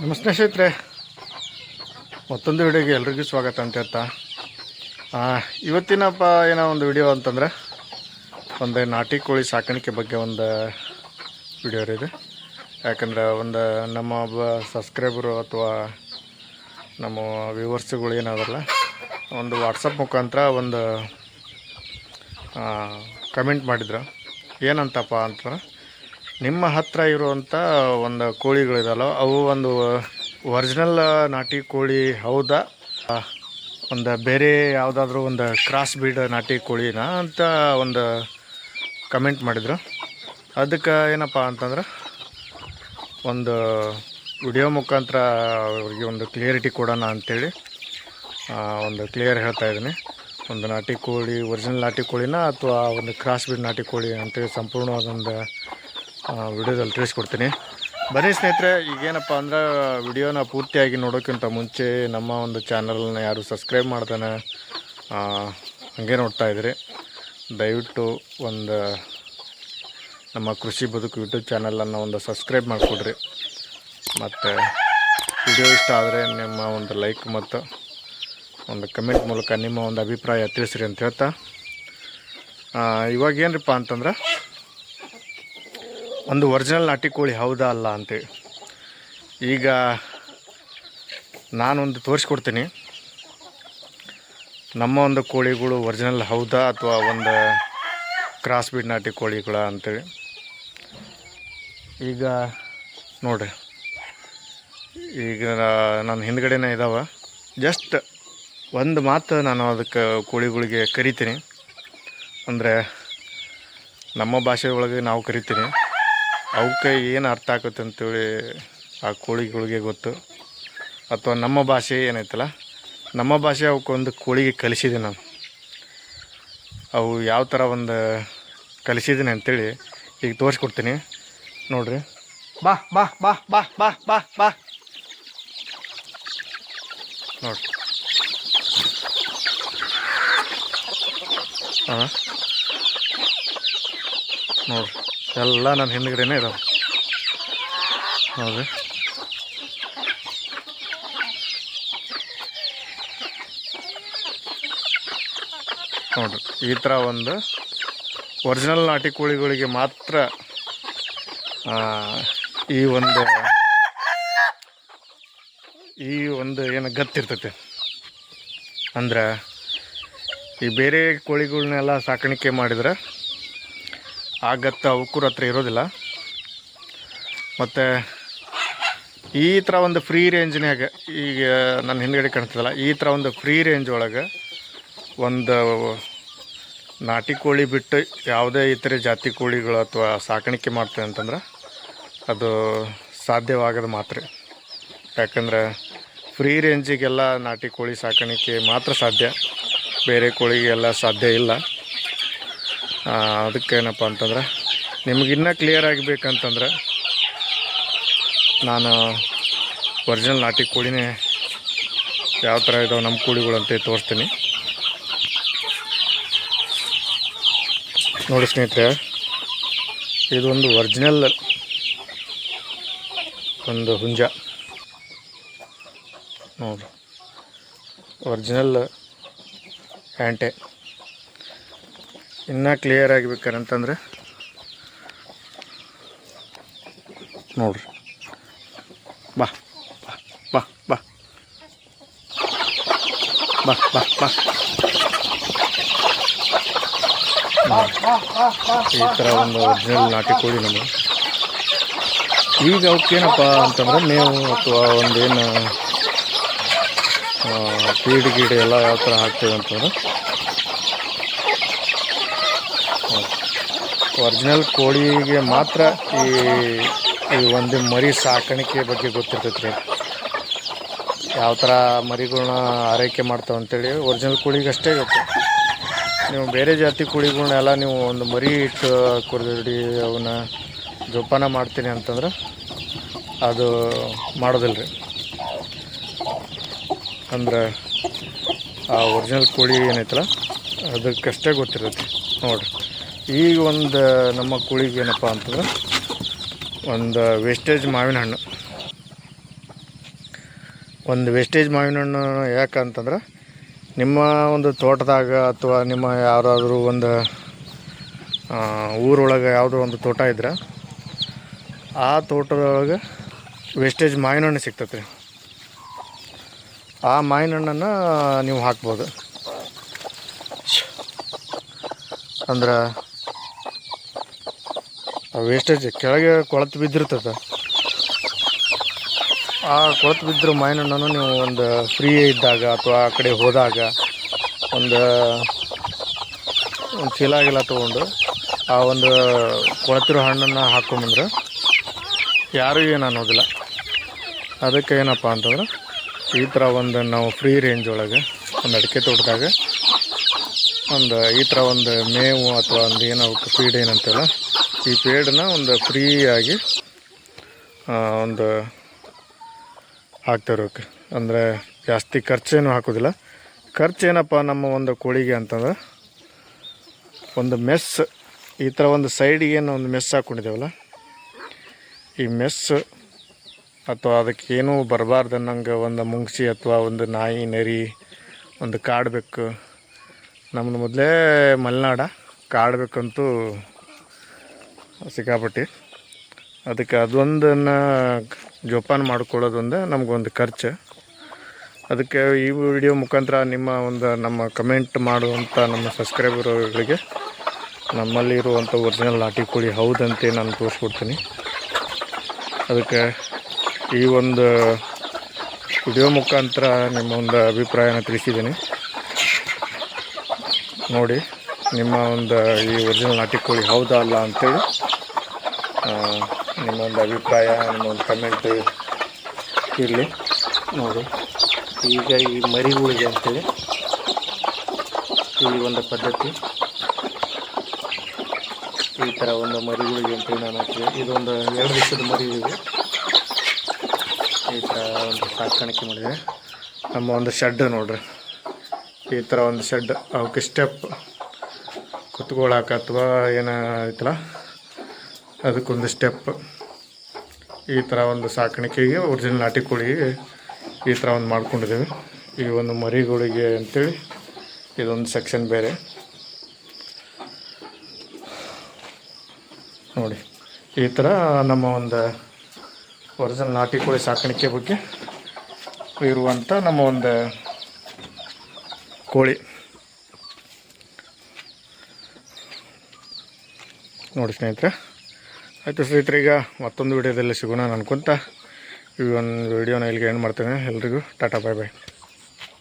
ನಮಸ್ತೆ ಸ್ನೇಹಿತರೆ. ಮತ್ತೊಂದು ವಿಡಿಯೋಗೆ ಎಲ್ರಿಗೂ ಸ್ವಾಗತ ಅಂತ ಹೇಳ್ತಾ. ಆ, ಇವತ್ತಿನಪ್ಪ ಏನೋ ಒಂದು ವಿಡಿಯೋ ಅಂತಂದ್ರೆ ಒಂದು ನಾಟಿ ಕೋಳಿ ಸಾಕಾಣಿಕೆ ಬಗ್ಗೆ ಒಂದು ವಿಡಿಯೋ ಇದೆ. ಯಾಕಂದ್ರೆ ಒಂದು ನಮ್ಮ ಒಬ್ಬ ಸಬ್ಸ್ಕ್ರೈಬರು ಅಥವಾ ನಮ್ಮ ವ್ಯೂವರ್ಸ್ಗಳು ಏನಾದಲ್ಲ ಒಂದು ವಾಟ್ಸಪ್ ಮುಖಾಂತರ ಒಂದು ಕಮೆಂಟ್ ಮಾಡಿದ್ರು. ಏನಂತಪ್ಪ ಅಂತಂದ್ರೆ ನಿಮ್ಮ ಹತ್ತಿರ ಇರುವಂಥ ಒಂದು ಕೋಳಿಗಳಿದಲ್ಲ ಅವು ಒಂದು ಒರಿಜಿನಲ್ ನಾಟಿ ಕೋಳಿ ಹೌದಾ? ಒಂದು ಬೇರೆ ಯಾವುದಾದ್ರೂ ಒಂದು ಕ್ರಾಸ್ ಬೀಡ್ ನಾಟಿ ಕೋಳಿನ ಅಂತ ಒಂದು ಕಮೆಂಟ್ ಮಾಡಿದರು. ಅದಕ್ಕೆ ಏನಪ್ಪ ಅಂತಂದ್ರೆ, ಒಂದು ವಿಡಿಯೋ ಮುಖಾಂತರ ಅವ್ರಿಗೆ ಒಂದು ಕ್ಲಿಯರಿಟಿ ಕೊಡೋಣ ಅಂಥೇಳಿ ಒಂದು ಕ್ಲಿಯರ್ ಹೇಳ್ತಾ ಇದ್ದೀನಿ. ಒಂದು ನಾಟಿ ಕೋಳಿ ಒರಿಜಿನಲ್ ನಾಟಿ ಕೋಳಿನ ಅಥವಾ ಒಂದು ಕ್ರಾಸ್ ಬೀಡ್ ನಾಟಿ ಕೋಳಿ ಅಂತೇಳಿ ಸಂಪೂರ್ಣವಾದೊಂದು ವಿಡಿಯೋದಲ್ಲಿ ತಿಳಿಸ್ಕೊಡ್ತೀನಿ. ಬನ್ನಿ ಸ್ನೇಹಿತರೆ, ಈಗೇನಪ್ಪ ಅಂದ್ರೆ ವಿಡಿಯೋನ ಪೂರ್ತಿಯಾಗಿ ನೋಡೋಕ್ಕಿಂತ ಮುಂಚೆ ನಮ್ಮ ಒಂದು ಚಾನಲ್ನ ಯಾರು ಸಬ್ಸ್ಕ್ರೈಬ್ ಮಾಡ್ತಾನೆ ಹಂಗೆ ನೋಡ್ತಾ ಇದ್ರಿ. ದಯವಿಟ್ಟು ಒಂದು ನಮ್ಮ ಕೃಷಿ ಬದುಕು ಯೂಟ್ಯೂಬ್ ಚಾನಲನ್ನು ಒಂದು ಸಬ್ಸ್ಕ್ರೈಬ್ ಮಾಡಿಕೊಡ್ರಿ. ಮತ್ತು ವಿಡಿಯೋ ಇಷ್ಟ ಆದರೆ ನಿಮ್ಮ ಒಂದು ಲೈಕ್ ಮತ್ತು ಒಂದು ಕಮೆಂಟ್ ಮೂಲಕ ನಿಮ್ಮ ಒಂದು ಅಭಿಪ್ರಾಯ ತಿಳಿಸ್ರಿ ಅಂತ ಹೇಳ್ತಾ. ಇವಾಗ ಏನರಪ್ಪ ಅಂತಂದ್ರೆ ಒಂದು ಒರಿಜಿನಲ್ ನಾಟಿ ಕೋಳಿ ಹೌದಾ ಅಲ್ಲ ಅಂತೇಳಿ ಈಗ ನಾನೊಂದು ತೋರಿಸ್ಕೊಡ್ತೀನಿ. ನಮ್ಮ ಒಂದು ಕೋಳಿಗಳು ಒರಿಜಿನಲ್ ಹೌದಾ ಅಥವಾ ಒಂದು ಕ್ರಾಸ್ ಬೀಡ್ ನಾಟಿ ಕೋಳಿಗಳ ಅಂತೇಳಿ. ಈಗ ನೋಡ್ರಿ. ಈಗ ನನ್ನ ಹಿಂದ್ಗಡೆನೇ ಇದ್ದಾವೆ ಜಸ್ಟ್ ಒಂದು ಮಾತು ನಾನು ಅದಕ್ಕೆ ಕೋಳಿಗಳಿಗೆ ಕರಿತೀನಿ. ಅಂದರೆ ನಮ್ಮ ಭಾಷೆ ಒಳಗೆ ನಾವು ಕರಿತೀನಿ. ಅವಕ್ಕೆ ಏನು ಅರ್ಥ ಆಗುತ್ತೆ ಅಂತೇಳಿ ಆ ಕೋಳಿಗಳಿಗೆ ಗೊತ್ತು. ಅಥವಾ ನಮ್ಮ ಭಾಷೆ ಏನೈತಲ್ಲ ನಮ್ಮ ಭಾಷೆ ಅವಕ್ಕೆ ಒಂದು ಕೋಳಿಗೆ ಕಲಿಸಿದೆ ನಾನು. ಅವು ಯಾವ ಥರ ಒಂದು ಕಲಿಸಿದ್ದೀನಿ ಅಂತೇಳಿ ಈಗ ತೋರಿಸ್ಕೊಡ್ತೀನಿ. ನೋಡ್ರಿ. ಬಾ ಬಾ ಬಾ ಬಾ ಬಾ ಬಾ ಬಾ. ನೋಡ್ರಿ ಹಾಂ. ನೋಡ್ರಿ. ಎಲ್ಲ ನನ್ನ ಹಿಂದ್ಗಡೆನೇ ಇದಾವೆ. ಹೌದು. ನೋಡ್ರಿ ಈ ಥರ ಒಂದು ಒರಿಜಿನಲ್ ನಾಟಿ ಕೋಳಿಗಳಿಗೆ ಮಾತ್ರ ಈ ಒಂದು ಈ ಒಂದು ಏನು ಗತ್ತಿರ್ತೈತೆ. ಅಂದ್ರೆ ಈ ಬೇರೆ ಕೋಳಿಗಳನ್ನೆಲ್ಲ ಸಾಕಾಣಿಕೆ ಮಾಡಿದ್ರೆ ಆ ಉಕ್ಕೂರ ಹತ್ರ ಇರೋದಿಲ್ಲ. ಮತ್ತು ಈ ಥರ ಒಂದು ಫ್ರೀ ರೇಂಜ್ನಾಗ ಈಗ ನನ್ನ ಹಿಂದ್ಗಡೆ ಕಾಣ್ತದಲ್ಲ, ಈ ಥರ ಒಂದು ಫ್ರೀ ರೇಂಜ್ ಒಳಗೆ ಒಂದು ನಾಟಿ ಕೋಳಿ ಬಿಟ್ಟು ಯಾವುದೇ ಇತರೆ ಜಾತಿ ಕೋಳಿಗಳು ಅಥವಾ ಸಾಕಾಣಿಕೆ ಮಾಡ್ತೇವೆ ಅಂತಂದ್ರೆ ಅದು ಸಾಧ್ಯವಾಗದ ಮಾತ್ರ. ಯಾಕಂದ್ರೆ ಫ್ರೀ ರೇಂಜಿಗೆಲ್ಲ ನಾಟಿ ಕೋಳಿ ಸಾಕಾಣಿಕೆ ಮಾತ್ರ ಸಾಧ್ಯ. ಬೇರೆ ಕೋಳಿಗೆಲ್ಲ ಸಾಧ್ಯ ಇಲ್ಲ. ಆ, ಅದಕ್ಕೆ ಏನಪ್ಪ ಅಂತಂದ್ರೆ ನಿಮ್ಗೆ ಇನ್ನೂ ಕ್ಲಿಯರ್ ಆಗಬೇಕಂತಂದ್ರೆ ನಾನು ಒರಿಜಿನಲ್ ನಾಟಿ ಕೋಳಿನೇ ಯಾವ ಥರ ಇದಾವೆ ನಮ್ಮ ಕೋಳಿಗಳು ಅಂತ ತೋರಿಸ್ತೀನಿ. ನೋಡಿ ಸ್ನೇಹಿತರೆ ಇದೊಂದು ಒರಿಜಿನಲ್ ಒಂದು ಹುಂಜ. ನೋಡಿ ಒರಿಜಿನಲ್ ಹ್ಯಾಂಟೆ ಇನ್ನೂ ಕ್ಲಿಯರ್ ಆಗಿಬೇಕಂತಂದ್ರೆ ನೋಡ್ರಿ. ಬಾ ಬಾ ಬಾ ಬಾ. ಬಾ ಬಾ ಈ ಥರ ಒಂದು ಒರಿಜಿನಲ್ ನಾಟಿ ಕೋಳಿ ನಮಗೆ ಈಗ ಅವಕ್ಕೇನಪ್ಪ ಅಂತಂದ್ರೆ ಮೇವು ಅಥವಾ ಒಂದೇನು ಫೀಡ್ ಗೀಡ್ ಎಲ್ಲ ಯಾವ ಥರ ಹಾಕ್ತೇವೆ ಅಂತಂದ್ರೆ ಒರಿಜಿನಲ್ ಕೋಳಿಗೆ ಮಾತ್ರ ಈ ಈ ಒಂದು ಮರಿ ಸಾಕಾಣಿಕೆ ಬಗ್ಗೆ ಗೊತ್ತಿರ್ತೈತೆ ರೀ ಯಾವ ಥರ ಮರಿಗಳನ್ನ ಆರೈಕೆ ಮಾಡ್ತಾವೆ ಅಂತೇಳಿ ಒರಿಜಿನಲ್ ಕೋಳಿಗೆ ಅಷ್ಟೇ ಗೊತ್ತು. ನೀವು ಬೇರೆ ಜಾತಿ ಕೋಳಿಗಳನ್ನೆಲ್ಲ ನೀವು ಒಂದು ಮರಿ ಇಟ್ಟು ಕುರಿದಿ ಅವನ್ನ ಜೋಪಾನ ಮಾಡ್ತೀನಿ ಅಂತಂದ್ರೆ ಅದು ಮಾಡೋದಿಲ್ಲ ರೀ ಅಂದ್ರೆ ಆ ಒರಿಜಿನಲ್ ಕೋಳಿ ಏನೈತಲ್ಲ, ಅದಕ್ಕಷ್ಟೇ ಗೊತ್ತಿರುತ್ತೆ. ನೋಡಿರಿ. ಈಗ ಒಂದು ನಮ್ಮ ಕೋಳಿಗೆ ಏನಪ್ಪ ಅಂತಂದ್ರೆ ಒಂದು ವೇಸ್ಟೇಜ್ ಮಾವಿನ ಹಣ್ಣು. ಒಂದು ವೇಸ್ಟೇಜ್ ಮಾವಿನ ಹಣ್ಣು ಯಾಕಂತಂದ್ರೆ ನಿಮ್ಮ ಒಂದು ತೋಟದಾಗ ಅಥವಾ ನಿಮ್ಮ ಯಾರಾದರೂ ಒಂದು ಊರೊಳಗೆ ಯಾವುದೋ ಒಂದು ತೋಟ ಇದ್ರೆ ಆ ತೋಟದೊಳಗೆ ವೇಸ್ಟೇಜ್ ಮಾವಿನ ಹಣ್ಣು ಸಿಗ್ತೈತೆ ಆ ಮಾವಿನ ಹಣ್ಣನ್ನು ನೀವು ಹಾಕ್ಬೋದು. ಅಂದ್ರೆ ವೇಸ್ಟೇಜ್ ಕೆಳಗೆ ಕೊಳತು ಬಿದ್ದಿರ್ತದೆ. ಆ ಕೊಳತು ಬಿದ್ದಿರೋ ಮಾವಿನ ನೀವು ಒಂದು ಫ್ರೀ ಇದ್ದಾಗ ಅಥವಾ ಆ ಕಡೆ ಹೋದಾಗ ಒಂದು ಒಂದು ಚೀಲ ಗಿಲ ತೊಗೊಂಡು ಆ ಒಂದು ಕೊಳತಿರೋ ಹಣ್ಣನ್ನು ಹಾಕ್ಕೊಂಬಂದ್ರೆ ಯಾರಿಗೂ ಏನು ಅನ್ನೋದಿಲ್ಲ. ಅದಕ್ಕೆ ಏನಪ್ಪ ಅಂತಂದ್ರೆ ಈ ಥರ ಒಂದು ನಾವು ಫ್ರೀ ರೇಂಜ್ ಒಳಗೆ ಒಂದು ಅಡಿಕೆ ತೋಟದಾಗ ಒಂದು ಈ ಥರ ಒಂದು ಮೇವು ಅಥವಾ ಒಂದು ಏನೋ ಫೀಡ್ ಏನಂತೆಲ್ಲ ಈ ಪೇಡನ್ನ ಒಂದು ಫ್ರೀಯಾಗಿ ಒಂದು ಹಾಕ್ತಿರೋಕೆ ಅಂದರೆ ಜಾಸ್ತಿ ಖರ್ಚೇನು ಹಾಕೋದಿಲ್ಲ. ಖರ್ಚು ಏನಪ್ಪ ನಮ್ಮ ಒಂದು ಕೋಳಿಗೆ ಅಂತಂದ್ರೆ, ಒಂದು ಮೆಸ್, ಈ ಥರ ಒಂದು ಸೈಡಿಗೆ ಏನು ಒಂದು ಮೆಸ್ ಹಾಕ್ಕೊಂಡಿದ್ದೇವಲ್ಲ, ಈ ಮೆಸ್ ಅಥವಾ ಅದಕ್ಕೆ ಏನೂ ಬರಬಾರ್ದು ಅನ್ನಂಗೆ ಒಂದು ಮುಂಗ್ಸಿ ಅಥವಾ ಒಂದು ನಾಯಿ, ನರಿ, ಒಂದು ಕಾಡಬೇಕು. ನಮ್ಮ ಮೊದಲೇ ಮಲೆನಾಡ, ಕಾಡಬೇಕಂತೂ ಸಿಕ್ಕಾಪಟ್ಟಿ. ಅದಕ್ಕೆ ಅದೊಂದನ್ನು ಜೋಪಾನ ಮಾಡ್ಕೊಳ್ಳೋದೊಂದು ನಮಗೊಂದು ಖರ್ಚು. ಅದಕ್ಕೆ ಈ ವಿಡಿಯೋ ಮುಖಾಂತರ ನಿಮ್ಮ ಒಂದು ನಮ್ಮ ಕಮೆಂಟ್ ಮಾಡುವಂಥ ನಮ್ಮ ಸಬ್ಸ್ಕ್ರೈಬರ್ಗಳಿಗೆ ನಮ್ಮಲ್ಲಿ ಇರುವಂಥ ಒರಿಜಿನಲ್ ನಾಟಿ ಕೋಳಿ ಹೌದಂತೆ ನಾನು ತೋರಿಸ್ಕೊಡ್ತೀನಿ. ಅದಕ್ಕೆ ಈ ಒಂದು ವಿಡಿಯೋ ಮುಖಾಂತರ ನಿಮ್ಮ ಒಂದು ಅಭಿಪ್ರಾಯನ ತಿಳಿಸಿದ್ದೀನಿ. ನೋಡಿ, ನಿಮ್ಮ ಒಂದು ಈ ಒರಿಜಿನಲ್ ನಾಟಿ ಕೋಳಿ ಹೌದಾ ಅಲ್ಲ ಅಂತೇಳಿ. ಆ, ನಿಮ್ಮ ಒಂದು ಅಭಿಪ್ರಾಯ ನಿಮ್ಮೊಂದು ಕಮೆಂಟ್ ಇರಲಿ. ನೋಡಿ ಈಗ ಈ ಮರಿಗಳಿಗೆ ಅಂತೇಳಿ ಈ ಒಂದು ಪದ್ಧತಿ. ಈ ಥರ ಒಂದು ಮರಿಗಳಿಗೆ ಅಂತೇಳಿ ನಾನು ಹಾಕಿದೆ. ಇದೊಂದು ಎರಡು ದಿವಸದ ಮರಿಗಳಿಗೆ ಈ ಥರ ಒಂದು ಸಾಕಾಣಿಕೆ ಮಾಡಿದೆ. ನಮ್ಮ ಒಂದು ಶೆಡ್ ನೋಡ್ರಿ. ಈ ಥರ ಒಂದು ಶೆಡ್ ಅವಕ್ಕೆ ಸ್ಟೆಪ್ ಕುತ್ಕೊಳಕ್ಕೆ ಅಥವಾ ಏನೋ ಐತಲ್ಲ ಅದಕ್ಕೊಂದು ಸ್ಟೆಪ್ ಈ ಥರ ಒಂದು ಸಾಕಾಣಿಕೆಗೆ ಒರಿಜಿನಲ್ ನಾಟಿ ಕೋಳಿಗೆ ಈ ಥರ ಒಂದು ಮಾಡ್ಕೊಂಡಿದ್ದೀವಿ. ಈ ಒಂದು ಮರಿಗಳಿಗೆ ಅಂತೇಳಿ ಇದೊಂದು ಸೆಕ್ಷನ್ ಬೇರೆ. ನೋಡಿ, ಈ ಥರ ನಮ್ಮ ಒಂದು ಒರಿಜಿನಲ್ ನಾಟಿ ಕೋಳಿ ಸಾಕಾಣಿಕೆ ಬಗ್ಗೆ ಇರುವಂಥ ನಮ್ಮ ಒಂದು ಕೋಳಿ. ನೋಡಿ ಸ್ನೇಹಿತರೆ ಆಯಿತು ಸ್ನೇಹಿತರೆ, ಈಗ ಮತ್ತೊಂದು ವಿಡಿಯೋದಲ್ಲಿ ಸಿಗೋಣ ಅನ್ಕೊಂತ ಈ ಒಂದು ವಿಡಿಯೋನ ಇಲ್ಲಿಗೆ ಏನು ಮಾಡ್ತೇನೆ. ಎಲ್ರಿಗೂ ಟಾಟಾ ಬಾಯ್ ಬಾಯ್